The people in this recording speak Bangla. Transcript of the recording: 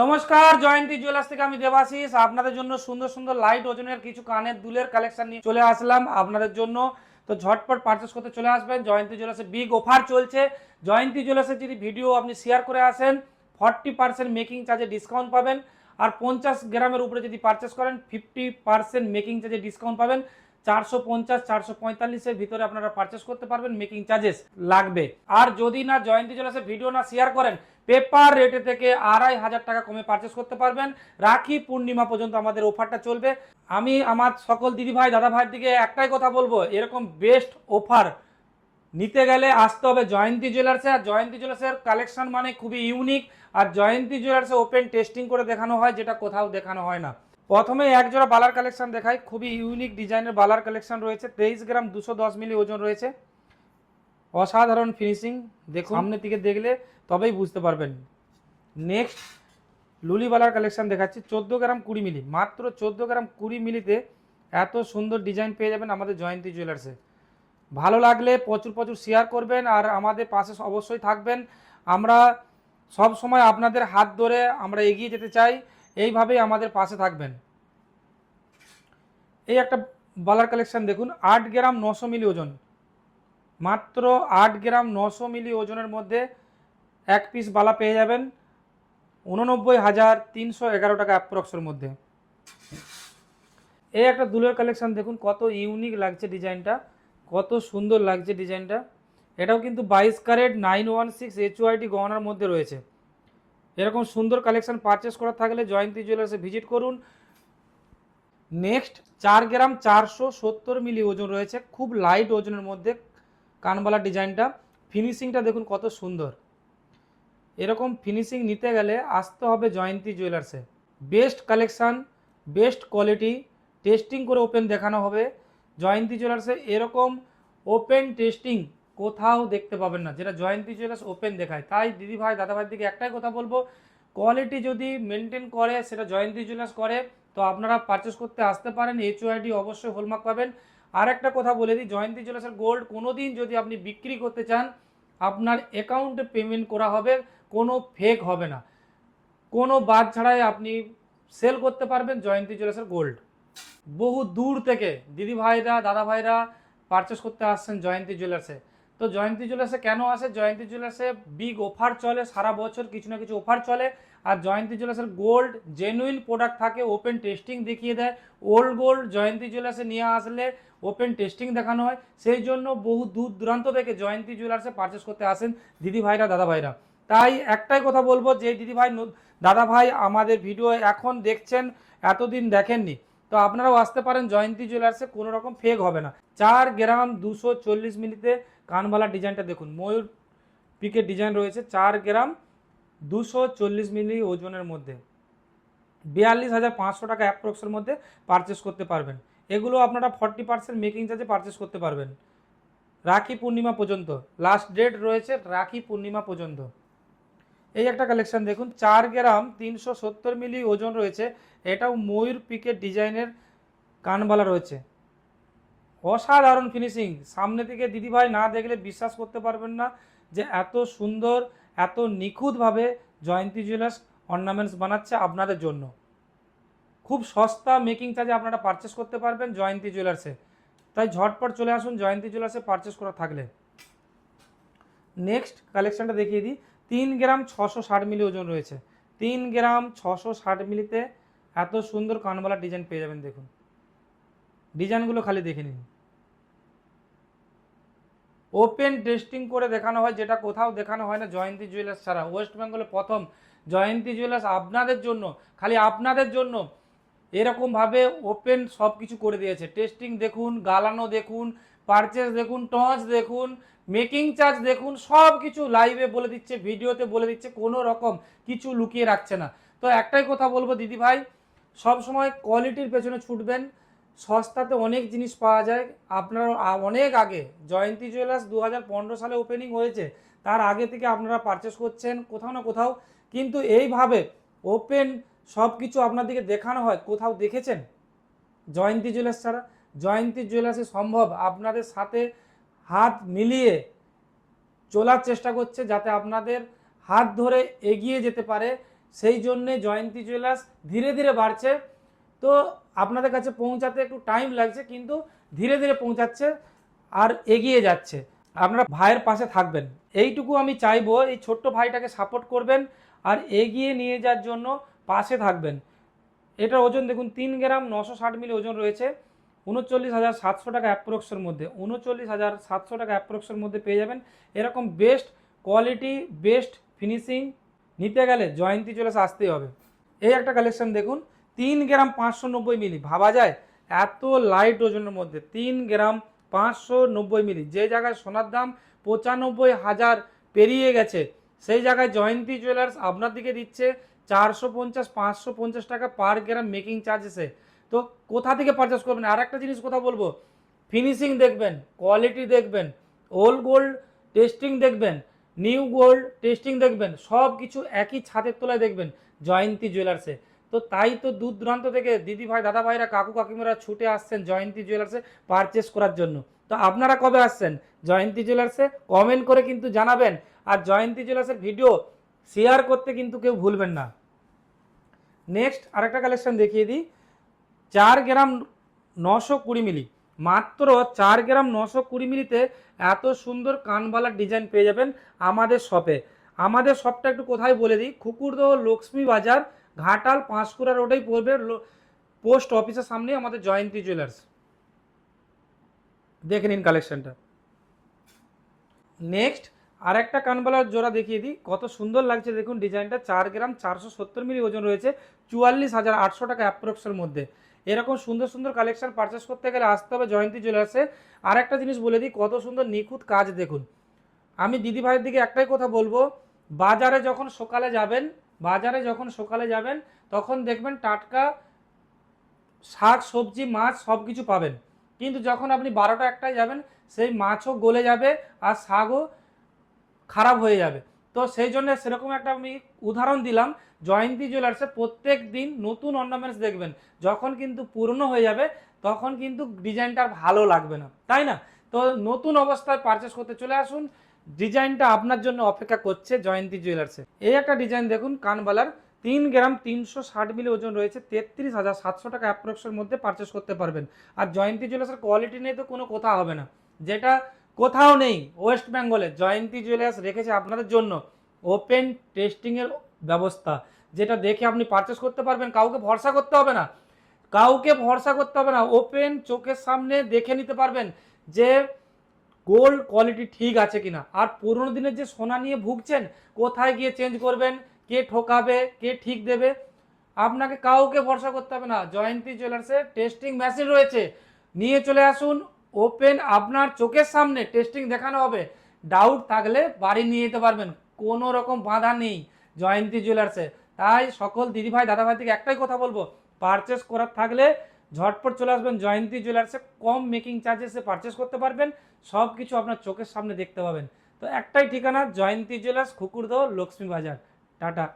নমস্কার, জয়ন্তী জুয়েলার্স থেকে আমি দেবাশিস। আপনাদের জন্য সুন্দর সুন্দর লাইট ওজনের কিছু কানের দুলের কালেকশন নিয়ে চলে আসলাম আপনাদের জন্য। তো ঝটপট পারচেস করতে চলে আসবেন। জয়ন্তী জুয়েলার্সে বিগ অফার চলছে। জয়ন্তী জুয়েলার্সের যদি ভিডিও আপনি শেয়ার করে আসেন ফর্টি পার্সেন্ট মেকিং চার্জে ডিসকাউন্ট পাবেন। আর পঞ্চাশ গ্রামের উপরে যদি পারচেস করেন ফিফটি পার্সেন্ট মেকিং চার্জে ডিসকাউন্ট পাবেন। চারশো পঞ্চাশ, চারশো পঁয়তাল্লিশের ভিতরে আপনারা পারচেস করতে পারবেন। মেকিং চার্জেস লাগবে। আর যদি না জয়ন্তী জুয়েলার্সের ভিডিও না শেয়ার করেন পেপার রেটে থেকে আড়াই হাজার টাকা কমে পারচেস করতে পারবেন। রাখি পূর্ণিমা পর্যন্ত আমাদের অফারটা চলবে। আমি, আমার সকল দিদি ভাই, দাদা ভাইয়ের দিকে একটাই কথা বলব, এরকম বেস্ট অফার নিতে গেলে আসতে হবে জয়ন্তী জুয়েলার্সে আর জয়ন্তী জুয়েলার্সের কালেকশন মানে খুবই ইউনিক আর জয়ন্তী জুয়েলার্সে ওপেন টেস্টিং করে দেখানো হয়, যেটা কোথাও দেখানো হয় না। প্রথমে এক জোড়া বালার কালেকশন দেখাই, খুবই ইউনিক ডিজাইনের বালার কালেকশন রয়েছে। তেইশ গ্রাম দুশো দশ মিলি ওজন রয়েছে। অসাধারণ ফিনিশিং দেখুন। সামনের দিকে দেখলে তবেই বুঝতে পারবেন। নেক্সট লুলিবালার কালেকশন দেখাচ্ছি। চোদ্দ গ্রাম কুড়ি মিলি। মাত্র চোদ্দ গ্রাম কুড়ি মিলিতে এত সুন্দর ডিজাইন পেয়ে যাবেন আমাদের জয়ন্তী জুয়েলার্সে ভালো লাগলে প্রচুর প্রচুর শেয়ার করবেন আর আমাদের পাশে অবশ্যই থাকবেন। আমরা সব সময় আপনাদের হাত ধরে আমরা এগিয়ে যেতে চাই। এইভাবেই আমাদের পাশে থাকবেন। এই একটা বালার কালেকশন দেখুন। আট গ্রাম নশো মিলি ওজন। মাত্র আট গ্রাম নশো মিলি ওজনের মধ্যে এক পিস বালা পেয়ে যাবেন উননব্বই হাজার তিনশো এগারো টাকা অ্যাপ্রক্সের মধ্যে। এই একটা দুলের কালেকশান দেখুন, কত ইউনিক লাগছে ডিজাইনটা কত সুন্দর লাগছে ডিজাইনটা এটাও কিন্তু বাইশ carat nine one six H ওয়াইটি গহনার মধ্যে রয়েছে। এরকম সুন্দর কালেকশন পারচেস করা থাকলে জয়ন্তী জুয়েলার্সে ভিজিট করুন। নেক্সট চার গ্রাম চারশো সত্তর মিলি ওজন রয়েছে, খুব লাইট ওজনের মধ্যে কানবালা ডিজাইনটা ফিনিশিংটা দেখুন কত সুন্দর। এরকম ফিনিশিং নিতে গেলে আসতে হবে Jayanti জুয়েলার্সে best collection best quality testing করে ওপেন দেখানো হবে। জয়ন্তী জুয়েলার্সে এরকম ওপেন টেস্টিং কোথাও দেখতে পাবেন না, যেটা জয়ন্তী জুয়েলার্স ওপেন দেখায়। তাই দিদি ভাই দাদা দিকে একটাই কথা বলব কোয়ালিটি যদি মেনটেন করে, সেটা জয়ন্তী জুয়েলার্স করে, তো আপনারা পারচেস করতে আসতে পারেন এইচ ওআইডি অবশ্যই হোলমার্ক পাবেন। আর একটা কথা বলে দিই, জয়ন্তী জুয়েলার্সের গোল্ড কোনো দিন যদি আপনি বিক্রি করতে চান, আপনার অ্যাকাউন্টে পেমেন্ট করা হবে। কোনো ফেক হবে না। কোনো বাদ ছাড়াই আপনি সেল করতে পারবেন জয়ন্তী জুয়েলার্সের গোল্ড বহু দূর থেকে দিদি ভাইরা, দাদা ভাইরা পারচেস করতে আসছেন জয়ন্তী জুয়েলার্সে তো জয়ন্তী জুয়েলার্সে কেন আসে? জয়ন্তী জুয়েলার্সে বিগ অফার চলে, সারা বছর কিছু না কিছু অফার চলে। আর জয়ন্তী জুয়েলার্সের গোল্ড জেনুইন প্রোডাক্ট থাকে ওপেন টেস্টিং দেখিয়ে দেয়। ওল্ড গোল্ড জয়ন্তী জুয়েলার্সে নিয়ে আসলে ওপেন টেস্টিং দেখানো হয়। সেই জন্য বহু দূর দূরান্ত থেকে জয়ন্তী জুয়েলার্সে পারচেস করতে আসেন দিদি ভাইরা, দাদা ভাইরা। তাই একটাই কথা বলব, যে দিদি ভাই দাদা ভাই আমাদের ভিডিও এখন দেখছেন, এতদিন দেখেননি। তো আপনারাও আসতে পারেন জয়ন্তী জুয়েলার্সে, কোনো রকম ফেক হবে না। চার গ্রাম দুশো চল্লিশ মিলিতে কানবালা ডিজাইনটা দেখুন, ময়ূর পিকের ডিজাইন রয়েছে, চার গ্রাম দুশো চল্লিশ মিলি ওজনের মধ্যে। বিয়াল্লিশ হাজার পাঁচশো টাকা অ্যাপ্রক্সের মধ্যে পারচেস করতে পারবেন। এগুলো আপনারা ফর্টি পার্সেন্ট মেকিং চার্জে পারচেস করতে পারবেন। রাখি পূর্ণিমা পর্যন্ত। লাস্ট ডেট রয়েছে রাখি পূর্ণিমা পর্যন্ত। এই একটা কালেকশন দেখুন, চার গ্রাম তিনশো সত্তর মিলি ওজন রয়েছে। এটাও ময়ূর পিকের ডিজাইনের কানবালা রয়েছে। অসাধারণ ফিনিশিং সামনে থেকে দিদিভাই না দেখলে বিশ্বাস করতে পারবেন না যে এত সুন্দর, এত নিখুঁতভাবে জয়ন্তী জুয়েলার্স অর্নামেন্টস বানাচ্ছে আপনাদের জন্য। খুব সস্তা মেকিং চার্জে আপনারা পারচেস করতে পারবেন জয়ন্তী জুয়েলার্সে তাই ঝটপট চলে আসুন জয়ন্তী জুয়েলার্সে পারচেস করা থাকলে। নেক্সট কালেকশানটা দেখিয়ে দিই। তিন গ্রাম ছশো ষাট মিলি ওজন রয়েছে। তিন গ্রাম ছশো ষাট মিলিতে এত সুন্দর কানবালা ডিজাইন পেয়ে যাবেন, দেখুন। ডিজাইনগুলো খালি দেখে নিন। ওপেন টেস্টিং করে দেখানো হয়, যেটা কোথাও দেখানো হয় না, জয়ন্তী জুয়েলার্স ছাড়া। ওয়েস্ট বেঙ্গলে প্রথম জয়ন্তী জুয়েলার্স আপনাদের জন্য, খালি আপনাদের জন্য এরকমভাবে ওপেন সব কিছু করে দিয়েছে। টেস্টিং দেখুন, গালানো দেখুন পারচেস দেখুন টচ দেখুন মেকিং চার্জ দেখুন সব কিছু লাইভে বলে দিচ্ছে ভিডিওতে বলে দিচ্ছে, কোনো রকম কিছু লুকিয়ে রাখছে না। তো একটাই কথা বলব দিদি ভাই, সব সময় কোয়ালিটির পেছনে ছুটবেন, সস্তাতে অনেক জিনিস পাওয়া যায়। আপনারা অনেক আগে, জয়ন্তী জুয়েলার্স দু হাজার পনেরো সালে ওপেনিং হয়েছে, তার আগে থেকে আপনারা পারচেস করছেন, কোথাও না কোথাও। কিন্তু এইভাবে ওপেন সব কিছু আপনাদেরকে দেখানো হয়, কোথাও দেখেছেন? জয়ন্তী জুয়েলার্স ছাড়া? জয়ন্তী জুয়েলার্সে সম্ভব আপনাদের সাথে হাত মিলিয়ে চলার চেষ্টা করছে যাতে আপনাদের হাত ধরে এগিয়ে যেতে পারে। সেই জন্যে জয়ন্তী জুয়েলার্স ধীরে ধীরে বাড়ছে। তো আপনাদের কাছে পৌঁছাতে একটু টাইম লাগছে, কিন্তু ধীরে ধীরে পৌঁছাচ্ছে আর এগিয়ে যাচ্ছে। আপনারা ভাইয়ের পাশে থাকবেন। এইটুকু আমি চাইব, এই ছোট্ট ভাইটাকে সাপোর্ট করবেন আর এগিয়ে নিয়ে যাওয়ার জন্য পাশে থাকবেন। এটার ওজন দেখুন, তিন গ্রাম নশো ষাট মিলি ওজন রয়েছে। উনচল্লিশ হাজার সাতশো টাকা অ্যাপ্রক্সের মধ্যে, উনচল্লিশ হাজার সাতশো টাকা অ্যাপ্রক্সের মধ্যে পেয়ে যাবেন। এরকম বেস্ট কোয়ালিটি বেস্ট ফিনিশিং নিতে গেলে জয়ন্তী জুয়েলার্স আসতেই হবে। এই একটা কালেকশন দেখুন, তিন গ্রাম পাঁচশো নব্বই মিলি ভাবা যায়, এত লাইট ওজনের মধ্যে, তিন গ্রাম পাঁচশো নব্বই মিলি যে জায়গায় সোনার দাম পঁচানব্বই হাজার পেরিয়ে গেছে, সেই জায়গায় জয়ন্তী জুয়েলার্স আপনার দিকে দিচ্ছে চারশো পঞ্চাশ, পাঁচশো পঞ্চাশ টাকা পার গ্রাম মেকিং চার্জেসে তো কোথা থেকে পারচেস করবেন? আর একটা জিনিস কথা বলব। ফিনিশিং দেখবেন কোয়ালিটি দেখবেন ওল্ড গোল্ড টেস্টিং দেখবেন নিউ গোল্ড টেস্টিং দেখবেন সব কিছু একই ছাদের তলায় দেখবেন জয়ন্তী জুয়েলার্সে তো তাই তো দূর দূরান্ত থেকে দিদি ভাই, দাদা ভাইরা, কাকু কাকিমারা ছুটে আসছেন জয়ন্তী জুয়েলার্সে পারচেস করার জন্য। তো আপনারা কবে আসছেন জয়ন্তী জুয়েলার্সে কমেন্ট করে কিন্তু জানাবেন। আর জয়ন্তী জুয়েলার্সের ভিডিও শেয়ার করতে কিন্তু কেউ ভুলবেন না। নেক্সট আরেকটা কালেকশন দেখিয়ে দিই। চার গ্রাম নশো কুড়ি মিলি। মাত্র চার গ্রাম নশো কুড়ি মিলিতে এত সুন্দর কানবালার ডিজাইন পেয়ে যাবেন আমাদের শপে। আমাদের শপটা একটু কোথায় বলে দিই? খুকুরদহ লক্ষ্মী বাজার, ঘাটাল, পাঁশকুড়া রোডেই পড়বে। পোস্ট অফিসের সামনেই আমাদের জয়ন্তী জুয়েলার্স। দেখে নিন কালেকশনটা। নেক্সট আর একটা কানবালার জোড়া দেখিয়ে দিই। কত সুন্দর লাগছে দেখুন, ডিজাইনটা। চার গ্রাম চারশো সত্তর মিলি ওজন রয়েছে, চুয়াল্লিশ হাজার আটশো টাকা অ্যাপ্রক্সের মধ্যে। এরকম সুন্দর সুন্দর কালেকশন পারচেস করতে গেলে আসতে হবে জয়ন্তী জুয়েলার্সে আর একটা জিনিস বলে দিই, কত সুন্দর নিখুঁত কাজ দেখুন। আমি দিদি ভাইয়ের দিকে একটাই কথা বলব, বাজারে যখন সকালে যাবেন, বাজারে যখন সকালে যাবেন, তখন দেখবেন টাটকা শাক, সবজি, মাছ সব কিছু পাবেন। কিন্তু যখন আপনি বারোটা একটায় যাবেন, সেই মাছও গলে যাবে আর শাকও খারাপ হয়ে যাবে। তো সেই জন্য সেরকম একটা আমি উদাহরণ দিলাম জয়ন্তী জুয়েলার্সে প্রত্যেক দিন নতুন অর্নামেন্টস দেখবেন। যখন কিন্তু পুরনো হয়ে যাবে, তখন কিন্তু ডিজাইনটা ভালো লাগবে না। তাই না? তো নতুন অবস্থায় পারচেস করতে চলে আসুন। ডিজাইনটা আপনার জন্য অপেক্ষা করছে জয়ন্তী জুয়েলার্সে। এই একটা ডিজাইন দেখুন, কানবালার। তিন গ্রাম তিনশো ষাট মিলি ওজন রয়েছে, তেত্রিশ হাজার সাতশো টাকা অ্যাপ্রক্সের মধ্যে পারচেস করতে পারবেন। আর জয়ন্তী জুয়েলার্সের কোয়ালিটি নিয়ে তো কোনো কথা হবে না। যেটা কোথাও নেই ওয়েস্ট বেঙ্গলে জয়ন্তী জুয়েলার্স রেখেছে আপনাদের জন্য। ওপেন টেস্টিংয়ের ব্যবস্থা, যেটা দেখে আপনি পারচেস করতে পারবেন, কাউকে ভরসা করতে হবে না। কাউকে ভরসা করতে হবে না, ওপেন চোখের সামনে দেখে নিতে পারবেন যে গোল্ড কোয়ালিটি ঠিক আছে কিনা। আর পুরোনো দিনের যে সোনা নিয়ে ভুগছেন, কোথায় গিয়ে চেঞ্জ করবেন, কে ঠকাবে, কে ঠিক দেবে, আপনাকে কাউকে ভরসা করতে হবে না। জয়ন্তী জুয়েলার্সের টেস্টিং মেশিন রয়েছে। নিয়ে চলে আসুন ওপেন আপনার চোখের সামনে টেস্টিং দেখানো হবে। ডাউট থাকলে বাড়ি নিয়ে যেতে পারবেন। কোনো রকম বাধা নেই জয়ন্তী জুয়েলার্সে। তাই সকল দিদিভাই, দাদাভাই থেকে একটাই কথা বলব পারচেস করার থাকলে ঝটপট চলে আসবেন জয়ন্তী জুয়েলার্সে। কম মেকিং চার্জেসে পারচেস করতে পারবেন সব কিছু আপনার চোখের সামনে দেখতে পাবেন। তো একটাই ঠিকানা, জয়ন্তী জুয়েলার্স, খুকুরদহ লক্ষ্মী বাজার টাটা।